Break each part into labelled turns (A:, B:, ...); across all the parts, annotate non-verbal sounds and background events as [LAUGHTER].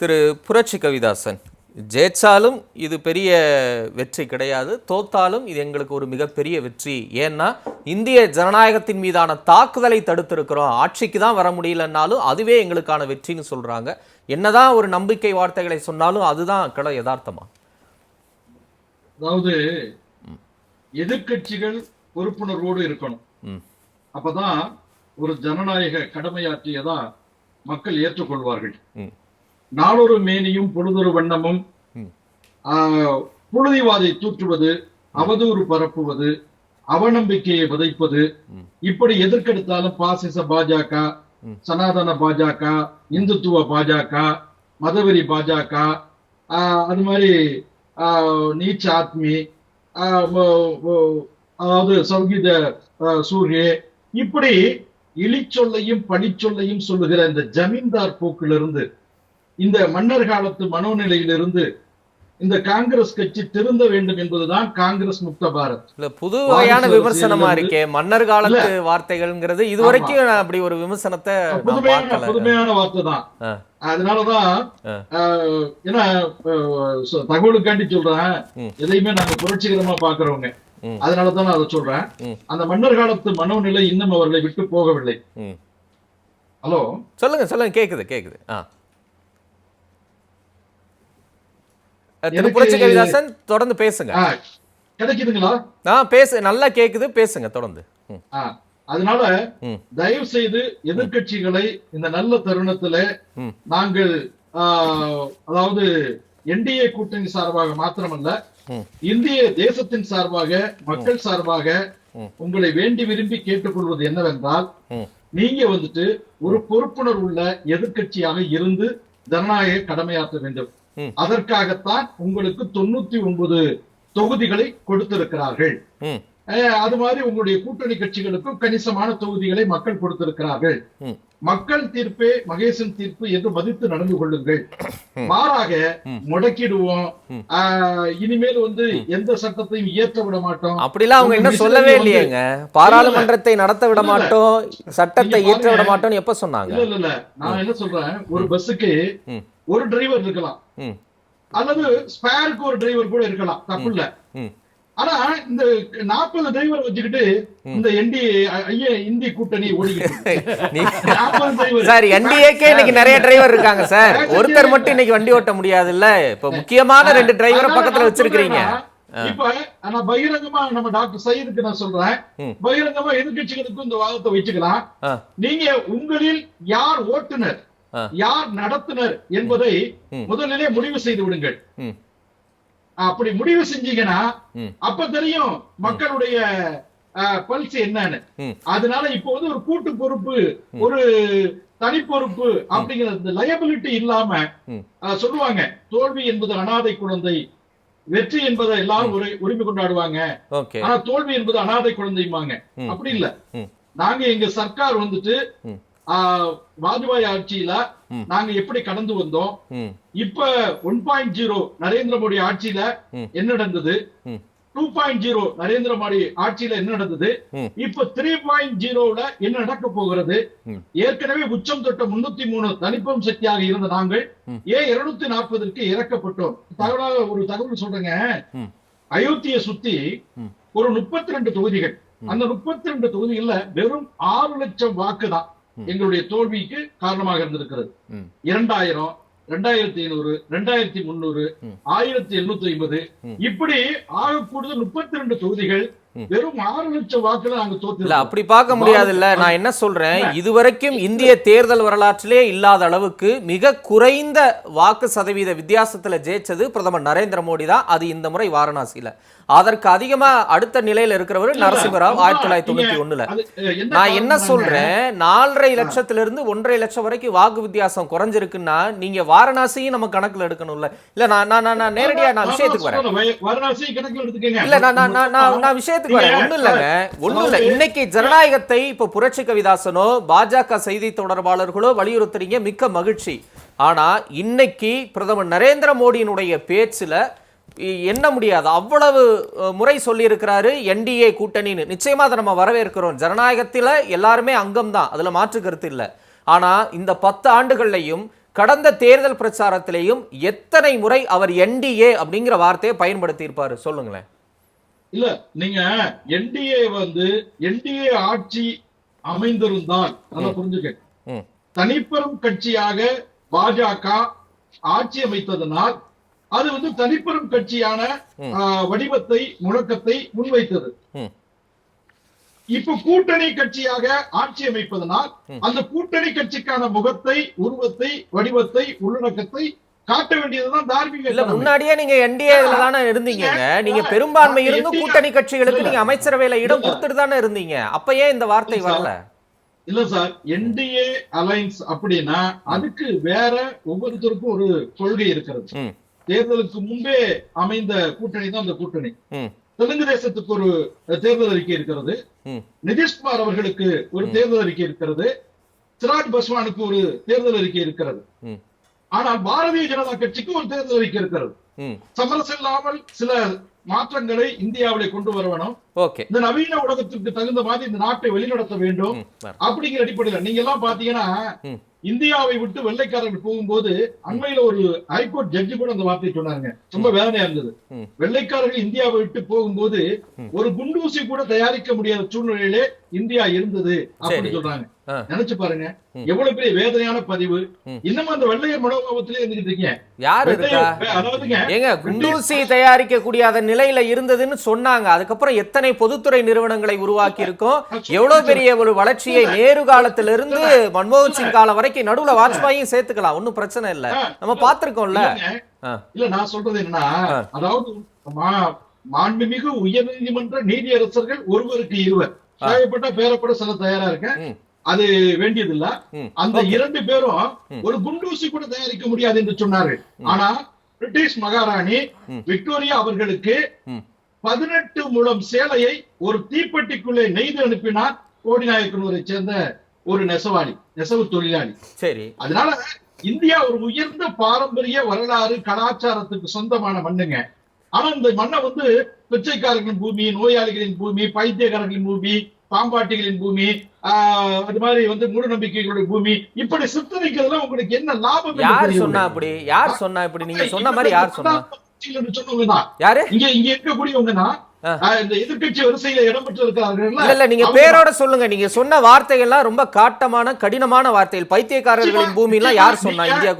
A: திரு புரட்சி கவிதாசன் ஜெயிச்சாலும் இது பெரிய வெற்றி கிடையாது தோத்தாலும் இது எங்களுக்கு ஒரு மிகப்பெரிய வெற்றி. ஏன்னா இந்திய ஜனநாயகத்தின் மீதான தாக்குதலை தடுத்திருக்கிறோம். ஆட்சிக்கு தான் வர முடியலன்னாலும் அதுவே எங்களுக்கான வெற்றின்னு சொல்றாங்க. என்னதான் ஒரு நம்பிக்கை வார்த்தைகளை சொன்னாலும் அதுதான் கிட யதார்த்தமா?
B: அதாவது எதிர்க்கட்சிகள் பொறுப்புணர்வோடு இருக்கணும். அப்பதான் ஒரு ஜனநாயக கடமையாற்றியதா மக்கள் ஏற்றுக்கொள்வார்கள். நாளொரு மேனியும் பொழுதொரு வண்ணமும் புழுதிவாதை தூற்றுவது அவதூறு பரப்புவது அவநம்பிக்கையை விதைப்பது. இப்படி எதற்கெடுத்தாலும் பாசிச பாஜக. சனாதன பாஜக இந்துத்துவ பாஜக மதவெறி பாஜக ஆஹ், அது மாதிரி ஆஹ், நீச்ச ஆத்மி அதாவது சௌகீத சூர்யே இப்படி இழிச்சொல்லையும் பழிச்சொல்லையும் சொல்லுகிற இந்த ஜமீன்தார் போக்கிலிருந்து இந்த மன்னர் காலத்து மனோநிலையிலிருந்து இந்த காங்கிரஸ் கட்சி திருந்த வேண்டும் என்பதுதான் காங்கிரஸ் முக்த பாரத்.
A: இல்ல புது வகையான விமர்சனமா இருக்கே? மன்னர் காலத்து வார்த்தைகள்ங்கிறது இதுவரைக்கும் நான் அப்படி ஒரு விமர்சனத்தை
B: புதுமையான புதுமையான வார்த்தை தான் அதனாலதான் ஏன்னா தகவலுக்காண்டி சொல்றேன். எதையுமே நாங்க புரட்சிகரமா பாக்குறவங்க. அதனாலதான் நான் அதை சொல்றேன். அந்த மன்னர் காலத்து மனோநிலை இன்னும் அவர்களை விட்டு போகவில்லை. ஹலோ?
A: சொல்லுங்க சொல்லுங்க கேக்குது கேக்குது ஆ அஹ், திரு புரட்சி கவிதாசன் தொடர்ந்து பேசுங்க
B: கிடைக்குதுங்களா
A: ஆ பேசு நல்லா கேக்குது பேசுங்க தொடர்ந்து
B: அதனால. தயவு செய்து எதிர்க்கட்சிகளை இந்த நல்ல தருணத்துல. நாங்கள் அதாவது என்டிஏ கூட்டணி சார்பாக மாத்திரமல்ல. இந்திய தேசத்தின் சார்பாக மக்கள் சார்பாக. உங்களை வேண்டி விரும்பி கேட்டுக்கொள்வது என்னவென்றால். நீங்க வந்துட்டு ஒரு பொறுப்புணர்வுள்ள எதிர்க்கட்சியாக இருந்து ஜனநாயக கடமையாற்ற வேண்டும். அதற்காகத்தான் உங்களுக்கு தொண்ணூத்தி ஒன்பது தொகுதிகளை கொடுத்திருக்கிறார்கள். அது மாதிரி உங்களுடைய கூட்டணி கட்சிகளுக்கும் கணிசமான தொகுதிகளை மக்கள் கொடுத்திருக்கிறார்கள். மக்கள் தீர்ப்பே மகேசன் தீர்ப்பு என்று மதித்து நடந்து கொள்ளுங்கள். மாறாக. முடக்கிடுவோம். இனிமேல் வந்து எந்த சட்டத்தையும் இயற்ற விட மாட்டோம்.
A: அப்படிலாம் அவங்க
B: மிஷினரி
A: சொல்லவே இல்லையேங்க. பாராளுமன்றத்தை நடத்த விட. மாட்டோம் சட்டத்தை இயற்ற விட. மாட்டோம்னு எப்ப சொன்னாங்க?
B: இல்ல இல்ல நான் என்ன சொல்றேன்? ஒரு பஸ்ஸுக்கு. ஒரு டிரைவர் இருக்கலாம். அல்லது ஸ்பேருக்கு ஒரு டிரைவர் கூட இருக்கலாம் தப்பு இல்ல. ஆனா இந்த நாற்பது டிரைவர் வச்சுக்கிட்டு இந்த என்டி ஐய இந்தி கூட்டணி ஓடிக்கிட்டு [LAUGHS]
A: சார் என்டிஏக்கே இன்னைக்கு நிறைய டிரைவர் இருக்காங்க சார். ஒருத்தர் மட்டும் இன்னைக்கு வண்டி ஓட்ட முடியாது இல்ல இப்ப முக்கியமான ரெண்டு டிரைவரை பக்கத்துல வச்சிருக்கீங்க
B: இப்ப நான் பகிரங்கமா நம்ம டாக்டர் சையதுக்கு நான் சொல்றேன். பகிரங்கமா எதிர்க்கட்சிகளுக்கும் இந்த வாதத்தை வச்சுக்கலாம். நீங்க உங்களில் யார் ஓட்டுனர்
A: ஆ.
B: யார் நடத்துனர் என்பதை. முதலிலே முடிவு செய்து விடுங்கள். அப்படி முடிவு செஞ்சீங்கன்னா. அப்ப தெரியும் மக்களுடைய பல்ஸ் என்னன்னு. அதனால இப்போ வந்து ஒரு கூட்டு பொறுப்பு ஒரு தனி பொறுப்பு அப்படிங்கிற இந்த லயபிலிட்டி இல்லாம சொல்லுவாங்க. தோல்வி என்பது அனாதை குழந்தை வெற்றி என்பதை எல்லாரும் உரி- உரிமை கொண்டாடுவாங்க. ஆனா தோல்வி என்பது அனாதை குழந்தைம்பாங்க
A: ம்.
B: அப்படி இல்ல. நாங்க எங்க சர்க்கார் வந்துட்டு வாஜ்பாய் ஆட்சியில. நாங்க எப்படி கடந்து வந்தோம் இப்ப one point zero Narendra Modi ஆட்சியில. என்ன நடந்தது. Two point zero Narendra Modi ஆட்சியில என்ன நடந்தது. இப்ப த்ரீ பாயிண்ட் ஜீரோல என்ன நடக்க போகிறது. ஏற்கனவே உச்சம் தொட்ட முன்னூத்தி மூணு தனிப்பம் சக்தியாக இருந்த நாங்கள். ஏன் இருநூத்தி நாற்பதற்கு இறக்கப்பட்டோம் தகவலாக ஒரு தகவல் சொல்றேங்க. அயோத்தியை சுத்தி. ஒரு முப்பத்தி ரெண்டு தொகுதிகள். அந்த முப்பத்தி ரெண்டு தொகுதிகள்ல வெறும் ஆறு லட்சம் வாக்கு தான். எங்களுடைய தோல்விக்கு காரணமாக இருந்திருக்கிறது. இரண்டாயிரம் ரெண்டாயிரத்தி ஐநூறு ரெண்டாயிரத்தி முன்னூறு. ஆயிரத்தி எண்ணூத்தி ஐம்பது. இப்படி ஆக கூடுதல் முப்பத்தி ரெண்டு தொகுதிகள். வெறும் ஆறு லட்சம் வாக்குல நாங்க தோத்து
A: அப்படி பார்க்க முடியாது இல்ல நான் என்ன சொல்றேன்? இதுவரைக்கும் இந்திய தேர்தல் வரலாற்றிலே இல்லாத அளவுக்கு மிக குறைந்த வாக்கு சதவீத வித்தியாசத்துல ஜெயிச்சது பிரதமர் நரேந்திர மோடி தான். அது இந்த முறை வாரணாசியில. அதற்கு அதிகமா அடுத்த நிலையில இருக்கிறவர் நரசிம்மராவ் ஆயிரத்தி தொள்ளாயிரத்தி தொண்ணூத்தி ஒண்ணுல. நான் என்ன சொல்றேன்? நாலரை லட்சத்துல இருந்து ஒன்றரை லட்சம் வரைக்கும் வாக்கு வித்தியாசம் குறைஞ்சிருக்குன்னா நீங்க வாரணாசியும் நம்ம கணக்குல எடுக்கணும்ல. இல்ல நான் நான் நான் நேரடியா நான் விஷயத்துக்கு வரேன். இல்ல நான் நான் நான் விஷயத்துக்கு வரேன். ஒண்ணும் இல்லைங்க. ஒண்ணும் இல்ல. இன்னைக்கு ஜனநாயகத்தை இப்ப புரட்சி கவிதாசனோ பாஜக செய்தி தொடர்பாளர்களோ வலியுறுத்துறீங்க மிக்க மகிழ்ச்சி. ஆனா இன்னைக்கு பிரதமர் நரேந்திர மோடியினுடைய பேச்சுல எண்ண முடியாது. அவ்வளவு முறை சொல்லியிருக்கிறாரு என்டிஏ கூட்டணின்னு. நிச்சயமா அதை நம்ம வரவேற்கிறோம். ஜனநாயகத்துல எல்லாருமே அங்கம் தான் அதுல மாற்று கருத்து இல்ல. ஆனா இந்த பத்து ஆண்டுகள்லையும் கடந்த தேர்தல் பிரச்சாரத்திலேயும் எத்தனை முறை அவர் என்டிஏ அப்படிங்கிற வார்த்தையை பயன்படுத்தி இருப்பாரு சொல்லுங்களேன்.
B: இல்ல நீங்க என்டிஏ வந்து என்டிஏ ஆட்சி அமைந்திருந்தால் நல்லா புரிஞ்சுக்க தனிப்பெரும் கட்சியாக பாஜக ஆட்சி அமைத்ததனால் அது வந்து தனிப்பெரும் கட்சியான வடிவத்தை முழக்கத்தை முன்வைத்தது. இப்ப கூட்டணி கட்சியாக ஆட்சி அமைப்பதனால். அந்த கூட்டணி கட்சிக்கான முகத்தை உருவத்தை வடிவத்தை உள்ளடக்கத்தை காட்ட வேண்டியதுதான் தார்மீக
A: இல்ல. முன்னாடியே நீங்க என்டிஏல தானே இருந்தீங்கங்க நீங்க பெரும்பான்மை இருந்தும் கூட்டணி கட்சிகளுக்கு நீங்க அமைச்சரவையில இடம் கொடுத்துட்டு தானே இருந்தீங்க. அப்ப ஏன் இந்த வார்த்தை வரல.
B: இல்ல சார். என்டிஏ அலைன்ஸ் அப்படின்னா அதுக்கு வேற ஒவ்வொருத்தருக்கும் ஒரு கொள்கை இருக்கிறது. தேர்தலுக்கு முன்பே அமைந்த கூட்டணி தான் அந்த கூட்டணி. தெலுங்கு தேசத்துக்கு ஒரு தேர்தல் அறிக்கை இருக்கிறது. நிதிஷ்குமார் அவர்களுக்கு ஒரு தேர்தல் அறிக்கை இருக்கிறது. சிராஜ் பஸ்வானுக்கு ஒரு தேர்தல் அறிக்கை இருக்கிறது. ஆனால் பாரதிய ஜனதா கட்சிக்கு ஒரு தேர்தல் அறிக்கை இருக்கிறது. சமரசம் இல்லாமல் சில மாற்றங்களை இந்தியாவிலே கொண்டு வர வேணும். இந்த நவீன உலகத்திற்கு தகுந்த மாதிரி இந்த நாட்டை வழிநடத்த வேண்டும். அப்படிங்கிற அடிப்படையில் நீங்க எல்லாம் பாத்தீங்கன்னா. இந்தியாவை விட்டு வெள்ளைக்காரர்கள் போகும்போது அண்மையில ஒரு ஹைகோர்ட் ஜட்ஜி கூட அந்த வார்த்தையை சொன்னாங்க ரொம்ப வேதனையா இருந்தது. வெள்ளைக்காரர்கள் இந்தியாவை விட்டு போகும்போது. ஒரு குண்டூசி கூட தயாரிக்க முடியாத சூழ்நிலையிலே இந்தியா இருந்தது அப்படின்னு. சொல்றாங்க. நினைச்சு பாருங்க. எவ்வளவு பெரிய வேதனையான பதிவு. இன்னமும் அந்த வெள்ளையர் மனோபாவத்திலே இருந்துகிட்டு இருக்கீங்க.
A: யார்
B: அதாவதுங்க
A: ஏங்க குண்டூசி தயாரிக்க கூடிய நிலையில இருந்ததுன்னு சொன்னாங்க. அதுக்கப்புறம் எத்தனை பொதுத்துறை நிறுவனங்களை உருவாக்கி இருக்கோம் எவ்வளவு பெரிய ஒரு வளர்ச்சியை நேரு காலத்திலிருந்து மன்மோகன் சிங் காலம் வரைக்கும் நடுவுல வாஜ்பாயும் சேர்த்துக்கலாம் ஒண்ணும் பிரச்சனை இல்ல நம்ம. ஆ.
B: இல்ல நான் சொல்றது என்னன்னா. அதாவது மாண்புமிகு உயர்நீதிமன்ற நீதியரசர்கள் ஒருவருக்கு இருவர் தேவைப்பட்ட பேரப்பட சொல்ல தயாரா இருக்கேன். அது வேண்டியதில்ல. அந்த இரண்டு பேரும். ஒரு குண்டூசி கூட தயாரிக்க முடியாது என்று சொன்னார்கள் ஆனா பிரிட்டிஷ் மகாராணி. விக்டோரியா அவர்களுக்கு. பதினெட்டு முழம் சேலையை ஒரு தீப்பெட்டிக்குள்ளே நெய்து அனுப்பினார் கோடிநாயக்கனூரை சேர்ந்த ஒரு நெசவாளி நெசவு தொழிலாளி.
A: சரி.
B: அதனால இந்தியா ஒரு உயர்ந்த பாரம்பரிய வரலாறு கலாச்சாரத்துக்கு சொந்தமான மண்ணுங்க. ஆனா இந்த மண்ணை வந்து பிச்சைக்காரர்களின் பூமி நோயாளிகளின் பூமி பைத்தியக்காரர்களின் பூமி பாம்பாட்டிகளின் பூமி அது மாதிரி வந்து மூட நம்பிக்கைகளுடைய பூமி. இப்படி சித்தரிக்கிறதுல உங்களுக்கு என்ன லாபம்
A: யார். சொன்னா அப்படி? யார் சொன்னா இப்படி? நீங்க சொன்ன மாதிரி யார் சொன்னா? யாரு?
B: இங்க இங்க இருக்கக்கூடியவங்கன்னா
A: பேரோட சொல்லுங்க. நீங்க சொன்ன வார்த்தைகள்லாம் ரொம்ப காட்டமான கடினமான வார்த்தைகள். பைத்தியக்காரர்களின் பூமி எல்லாம் யார் சொன்னா? இந்தியா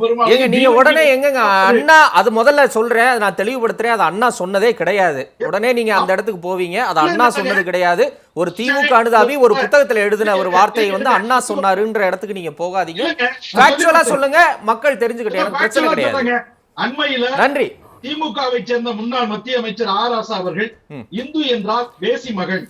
B: பெருமாளையும்
A: நீங்க உடனே எங்கங்க? அண்ணா அது முதல்ல சொல்றேன். அதை நான் தெளிவுபடுத்துறேன். அது அண்ணா சொன்னதே கிடையாது. உடனே நீங்க அந்த இடத்துக்கு போவீங்க. அது அண்ணா சொன்னது கிடையாது. ஒரு திமுக அனுதாபி ஒரு புத்தகத்துல எழுதின ஒரு வார்த்தையை வந்து அண்ணா சொன்னாருன்ற இடத்துக்கு நீங்க போகாதீங்க. சொல்லுங்க. மக்கள் தெரிஞ்சுக்கிட்டே பிரச்சனை கிடையாது. நன்றி.
B: திமுகவை சேர்ந்த முன்னாள் மத்திய அமைச்சர் ஆர் ராசா அவர்கள். இந்து என்றால் தேசி மகன்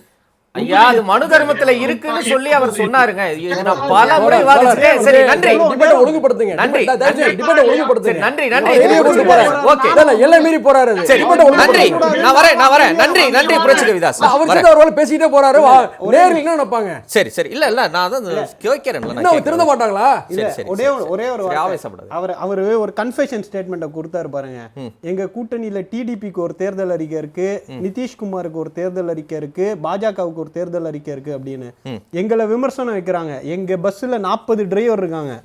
A: ஐயா அது மனு தர்மத்துல இருக்குன்னு சொல்லி அவர் சொன்னாருங்க. நான் பல முறை
C: தோழர்,
A: விவாதிச்சிட்டேன் சரி நன்றி.
C: டிபேட்டை ஒழுங்குபடுத்துங்க.
A: நன்றி.
C: டிபேட்டை ஒழுங்குபடுத்துங்க.
A: நன்றி நன்றி.
C: அவர் எல்லையை மீறி போறாரு.
A: ஓகே.
C: இல்ல, இல்ல, எல்லை மீறி போறாரு.
A: சரி
C: டிபேட்டை
A: நன்றி. நான் வரேன் நான் வரேன் நன்றி நன்றி புரட்சி கவிதாஸ்
C: இல்ல, அவர். சேர்ந்து அவர் வேலை பேசிக்கிட்டே போறாரு. நேர்ல என்ன நினைப்பாங்க
A: சரி சரி. இல்ல இல்ல நான் அதான் கேட்கிறேன்ல
C: இன்னும்
A: நான்
C: அவங்க திருந்த
A: கேட்கிறேன்.
C: மாட்டாங்களா
D: ஒரே ஒரு ஒரே ஒரு.
A: ஆவேசப்படாத.
D: அவர் அவர் ஒரு கன்ஃபெஷன் ஸ்டேட்மெண்ட்டை கொடுத்தாரு பாருங்க. எங்க கூட்டணியில டிடிபிக்கு ஒரு தேர்தல் அறிக்கை இருக்கு. நிதிஷ்குமாருக்கு ஒரு தேர்தல் அறிக்கை இருக்கு. பாஜகவுக்கு ஒரு தேர்தல் அறிக்கை இருக்கு அப்படின்னு. எங்களை விமர்சனம் வைக்கிறாங்க. எங்க பஸ்ல நாற்பது டிரைவர் இருக்காங்க.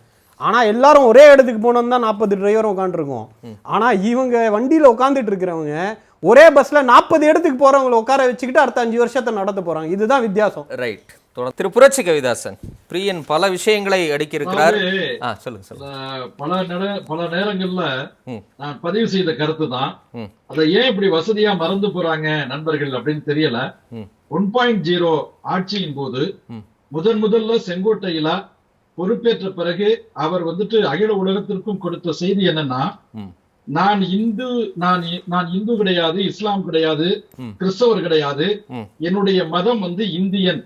D: ஆனா எல்லாரும் ஒரே இடத்துக்கு போனோம் தான் நாற்பது டிரைவரும் உட்காந்துருக்கோம் ஆனா இவங்க வண்டியில உட்காந்துட்டு இருக்கிறவங்க ஒரே பஸ்ல நாற்பது இடத்துக்கு போறவங்களை உட்கார வச்சுக்கிட்டு அடுத்த அஞ்சு வருஷத்தை நடத்த போறாங்க. இதுதான் வித்தியாசம்.
A: ரைட் திரு புரட்சி கவிதாசன் பிரியன் பல விஷயங்களை அடுக்கியிருக்கிறார். சொல்லுங்க சொல்லுங்க.
B: பல நேர பல நேரங்கள்ல. நான் பதிவு செய்த கருத்து தான். அதை ஏன் இப்படி வசதியா மறந்து போறாங்க நண்பர்கள் அப்படின்னு தெரியல. ஒன் பாயிண்ட் ஜீரோ ஆட்சியின் போது. முதன் முதல்ல செங்கோட்டையில பொறுப்பேற்ற பிறகு அவர் வந்துட்டு அகில உலகத்திற்கும் கொடுத்த செய்தி என்னன்னா. நான் இந்து நான் நான் இந்து கிடையாது இஸ்லாம் கிடையாது. கிறிஸ்தவர் கிடையாது. என்னுடைய மதம் வந்து இந்தியன்.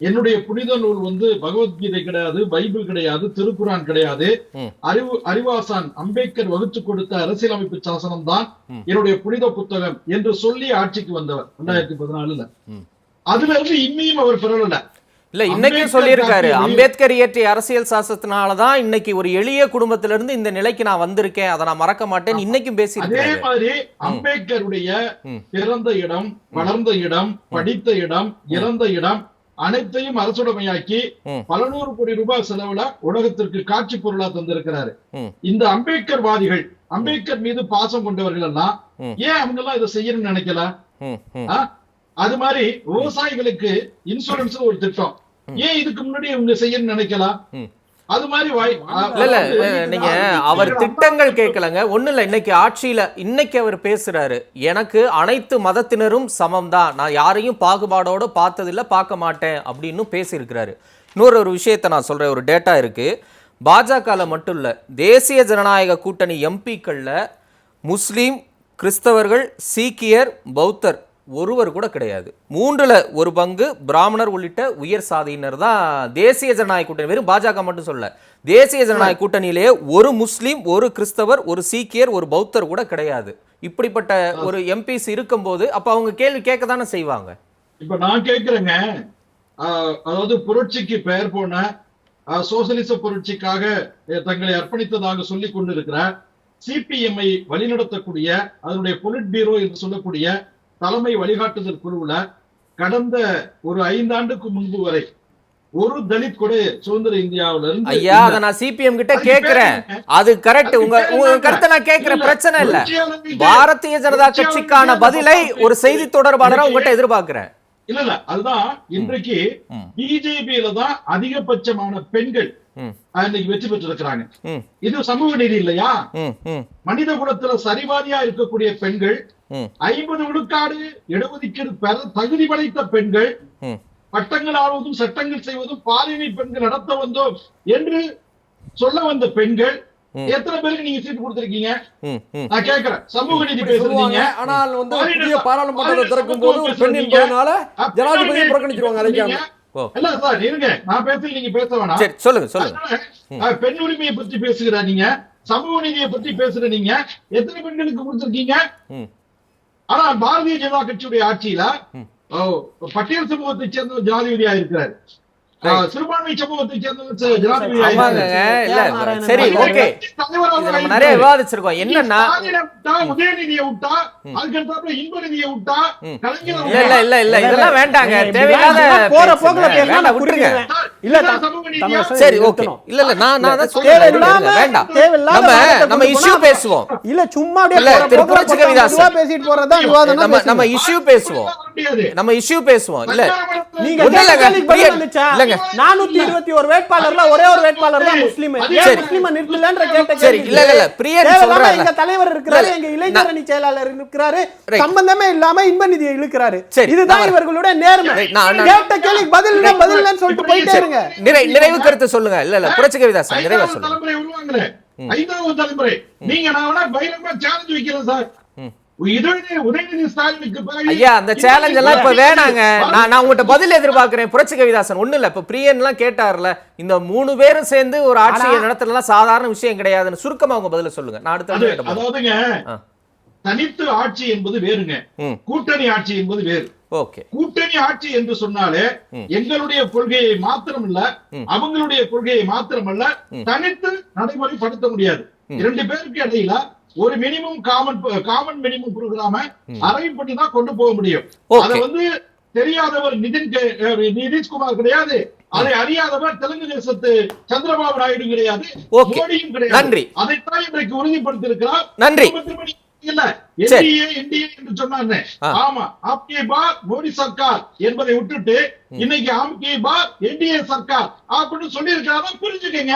B: என்னுடைய புனித நூல் வந்து பகவத்கீதை கிடையாது பைபிள் கிடையாது திருக்குரான் கிடையாது. அறிவு அறிவாசான் அம்பேத்கர் வகுத்து கொடுத்த அரசியலமைப்பு சாசனம் தான். என்னுடைய புனித புத்தகம் என்று சொல்லி ஆட்சிக்கு வந்தவர் ரெண்டாயிரத்தி பதினாலுல. அதுல இருந்து இன்னையும் அவர் பிறழல
A: இல்ல
B: அம்பேத்கர்
A: சொல்லியிருக்காரு. அம்பேத்கர் இயற்றிய அரசியல் சாசனத்தினால தான் இன்னைக்கு ஒரு எளிய குடும்பத்திலிருந்து இந்த நிலைக்கு நான் வந்திருக்கேன். அதை நான் மறக்க மாட்டேன். இன்னைக்கும்
B: அதே
A: பேசியிருக்காரு
B: மாதிரி அம்பேத்கருடைய. பிறந்த இடம் வளர்ந்த இடம் படித்த இடம் இறந்த இடம் அனைத்தையும் அரசுடைமையாக்கி. பல நூறு கோடி ரூபாய் செலவுல உலகத்திற்கு காட்சி பொருளா தந்திருக்கிறாரு. இந்த அம்பேத்கர் வாதிகள் அம்பேத்கர் மீது பாசம் கொண்டவர்கள் எல்லாம். ஏன் அவங்க எல்லாம் இதை செய்யணும்னு நினைக்கல? அது மாதிரி விவசாயிகளுக்கு இன்சூரன்ஸ் ஒரு திட்டம் ஏன் இதுக்கு முன்னாடி இவங்க செய்யணும்னு நினைக்கலாம். அது மாதிரி
A: இல்ல இல்ல நீங்க அவர் திட்டங்கள் கேட்கலங்க. ஒண்ணு இல்ல இன்னைக்கு ஆட்சியில இன்னைக்கு அவர் பேசுறாரு. எனக்கு அனைத்து மதத்தினரும் சமம் தான் நான் யாரையும் பாகுபாடோட பார்த்ததில்ல பார்க்க மாட்டேன் அப்படின்னு பேசியிருக்கிறாரு. இன்னொரு ஒரு விஷயத்தை நான் சொல்றேன் ஒரு டேட்டா இருக்கு. பாஜகல மட்டும் இல்ல தேசிய ஜனநாயக கூட்டணி எம்பிக்கள்ல முஸ்லீம் கிறிஸ்தவர்கள் சீக்கியர் பௌத்தர் ஒருவர் கூட கிடையாது. மூன்றில் ஒரு பங்கு பிராமணர் உள்ளிட்ட உயர் சாதியினர் தான் தேசிய ஜனநாயக கூட்டணி. வெறும் பாஜக மட்டும் சொல்ல தேசிய ஜனநாயக கூட்டணியிலேயே ஒரு முஸ்லீம் ஒரு கிறிஸ்தவர் ஒரு சீக்கியர் ஒரு பௌத்தர் கூட கிடையாது. இப்படிப்பட்ட ஒரு எம்பிஸ் இருக்கும்போது அப்ப அவங்க கேள்வி கேட்க தானே செய்வாங்க.
B: இப்ப நான் கேட்கிறேங்க. அதாவது புரட்சிக்கு பெயர் போன சோசியலிச சோசலிச புரட்சிக்காக தங்களை அர்ப்பணித்ததாக சொல்லிக் கொண்டிருக்கிற சிபிஎம்ஐ வழிநடத்தக்கூடிய அதனுடைய பொலிட் பீரோ என்று சொல்லக்கூடிய தலைமை வழிகாட்டுதல் குழுவுல கடந்த ஒரு ஐந்தாண்டுக்கு முன்பு வரை ஒரு தலித் கூட சுதந்திர இந்தியாவுல இருந்து
A: ஐயா அதை நான் சிபிஎம் கிட்ட கேட்கிறேன் அது கரெக்ட் உங்க உங்க கருத்தை நான் கேட்கிற பிரச்சனை இல்ல. பாரதிய ஜனதா கட்சிக்கான பதிலை ஒரு செய்தி தொடர்பாளரா உங்ககிட்ட எதிர்பார்க்கிறேன்.
B: இல்ல இல்ல அதுதான் இன்றைக்கு. பிஜேபியில தான் அதிகபட்சமான பெண்கள் இன்னைக்கு வெற்றி பெற்றிருக்கிறாங்க. இது சமூக நீதி இல்லையா? மனித குலத்துல சரிவாதியா இருக்கக்கூடிய பெண்கள் ஐம்பது விழுக்காடு இடஒதுக்கீடு பெற தகுதி படைத்த பெண்கள். பட்டங்கள் ஆள்வதும் சட்டங்கள் செய்வதும் பாலினை பெண்கள் நடத்த வந்தோம் என்று சொல்ல வந்த பெண்கள். எத்தனை பேருக்கு நீங்க சீட்டு கொடுத்திருக்கீங்க. நான் கேட்கிறேன். சமூக நீதி பேசுறீங்க.
C: ஆனால் வந்து பாராளுமன்றத்தை திறக்கும் போது ஒரு பெண்
B: சமத்துவம்
C: என்பதனால
B: பேசுறீங்க.
C: ஜனாதிபதியை புறக்கணிச்சிருவாங்க அழைக்காம
B: நான் பேசல நீங்க பேச வேணாம்.
A: சொல்லுங்க சொல்லுங்க.
B: பெண் உரிமையை பத்தி பேசுகிற நீங்க. சமூக நீதியை பத்தி பேசுற நீங்க. எத்தனை பெண்களுக்கு கொடுத்திருக்கீங்க. ஆனா பாரதிய ஜனதா கட்சியுடைய ஆட்சியில பட்டியல் சமூகத்தை சேர்ந்த ஜனாதிபதியா இருக்கிறார். சிறுபான்மை சமூகத்தை சேர்ந்த
A: சரி ஓகே. நிறைய விவாதிச்சிருக்கோம். என்னன்னா
B: உதயநிதியை விட்டா இன்பநிதியை விட்டா
A: இல்ல இல்ல இல்ல இல்ல. இதெல்லாம் வேண்டாங்க. தேவையில்லாத
D: போற. போக்குல
A: விட்டுருங்க.
D: இல்ல
A: சரி. ஓகே. இல்ல இல்ல நான் சொல்றேன். வேண்டாம். நம்ம நம்ம இஷ்யூ பேசுவோம்.
D: இல்ல சும்மா அப்படியே
A: இல்ல,
D: போற
A: திரு
D: போக்குல
A: புரட்சி
D: பக்கம்
A: கவிதாசன்.
D: பொதுவா பேசிட்டு போறதா விவாதம்
A: நம்ம நம்ம இஷ்யூ பேசுவோம். நம்ம இஷ்யூ பேசுவோம். இல்ல.
D: நீங்க
A: இல்லைங்க.
D: நானூத்தி இருபத்தி ஒரு வேட்பாளர்ல ஒரே ஒரு வேட்பாளர் தான் முஸ்லீம்.
A: சரி.
D: முஸ்லீம நிறுத்தலன்ற கேட்ட
A: சரி. இல்ல இல்ல பிரியன் சொல்றாங்க
D: எங்க தலைவர் இருக்கிறாரு எங்க இளைஞரணி செயலாளர் இருக்கிறாரு. சம்பந்தமே இல்லாம இன்ப நிதியை இழுக்கிறாரு.
A: சரி,
D: இதுதான் இவர்களுடைய நேர்மை. கேட்ட கேள்விக்கு பதில் இல்ல பதில் இல்லன்னு சொல்லிட்டு போயிட்டே இருங்க.
A: நிறை நிறைவு கருத்து சொல்லுங்க. இல்ல இல்ல. புரட்சி கவிதாசன் நிறைவா
B: ஐந்தாவது
A: சொல்லுங்க
B: ஐந்தாவது தலைமுறை. நீங்க நான் வேணா பகிரங்கமா சேலஞ்ச் வைக்கிறேன் சார்.
A: ஐயா அந்த சேலஞ்ச் எல்லாம் இப்ப வேணாங்க நான் நான் உங்ககிட்ட பதில் எதிர்பார்க்கிறேன் புரட்சி கவிதாசன் ஒண்ணு இல்ல இப்ப பிரியன் எல்லாம் கேட்டார்ல இந்த மூணு பேரும் சேர்ந்து ஒரு ஆட்சியை நடத்தலாம் சாதாரண விஷயம் கிடையாதுன்னு சுருக்கமா உங்க பதில சொல்லுங்க நான் அடுத்த.
B: அதாவதுங்க. தனித்து ஆட்சி என்பது வேறுங்க கூட்டணி ஆட்சி என்பது வேறு
A: ஓகே
B: கூட்டணி ஆட்சி என்று சொன்னாலே. எங்களுடைய கொள்கையை மாத்திரமல்ல
A: ம்.
B: அவங்களுடைய கொள்கையை மாத்திரமல்ல
A: ம்.
B: தனித்து நடைமுறைப்படுத்த முடியாது. இரண்டு பேருக்கு இடையில ஒரு minimum common common minimum program arrive பண்ணி தான் கொண்டு போக முடியும். அத வந்து தெரியாதவர் நிதின் நிதிஷ்குமார் கிடையாது. அதை அறியாதவர் தெலுங்கு தேசத்து சந்திரபாபு நாயுடு கிடையாது. மோடியும் கிடையாது.
A: நன்றி.
B: அதைத்தான் இன்றைக்கு
A: நன்றி.
B: ஆமா. ஆப்கே பார் மோடி சர்க்கார் என்பதை விட்டுட்டு இன்னைக்கு ஆம்கே பார் என்டிஏ சர்க்கார் அப்படின்னு சொல்லி இருக்காங்க புரிஞ்சுக்கங்க.